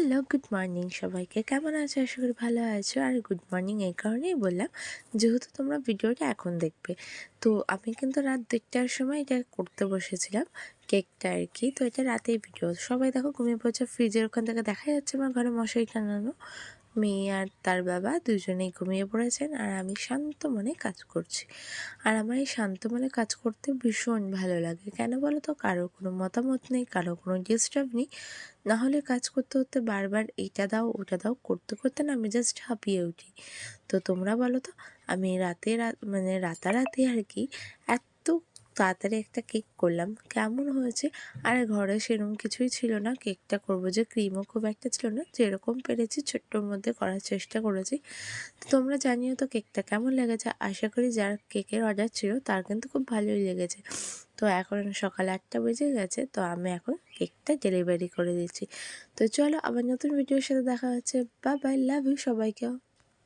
Hello, good morning সবাইকে। কেমন আছো? আশা করি ভালো আছো। আর গুড মর্নিং এই কারণেই বললাম, যেহেতু তোমরা ভিডিওটা এখন দেখবে। তো আমি কিন্তু রাত দেড়টার সময় এটা করতে বসেছিলাম, কেকটা আর কি। তো এটা রাতেই ভিডিও। সবাই দেখো, ঘুমিয়ে পড়ছে। ফ্রিজের ওখান থেকে দেখা যাচ্ছে আমার ঘরে মশারি টানানো। মেয়ে আর তার বাবা দুজনেই ঘুমিয়ে পড়েছেন আর আমি শান্ত মনে কাজ করছি। আর আমার এই শান্ত মনে কাজ করতে ভীষণ ভালো লাগে। কেন বলো তো কারও কোনো মতামত নেই কারও কোনো ডিস্টার্ব নেই। নাহলে কাজ করতে করতে বারবার এটা দাও, ওটা দাও, করতে করতে না আমি জাস্ট হাঁপিয়ে উঠি। তো তোমরা বলো তো, আমি রাতে মানে রাতারাতি আর কি এত তাড়াতাড়ি একটা কেক করলাম। কেমন হয়েছে? আর, ঘরে সেরকম কিছুই ছিল না। কেকটা করব যে ক্রিমও খুব একটা ছিল না। যেরকম পেরেছি ছোট্টর মধ্যে করার চেষ্টা করেছি। তো তোমরা জানিও তো কেকটা কেমন লেগেছে। আশা করি যার কেকের অর্ডার ছিল তার কিন্তু খুব ভালোই লেগেছে। তো এখন সকাল আটটা বেজে গেছে। তো আমি এখন কেকটা ডেলিভারি করে দিচ্ছি। তো চলো আবার নতুন ভিডিওর সাথে দেখা হচ্ছে। বা বাই, লাভ ইউ সবাইকেও।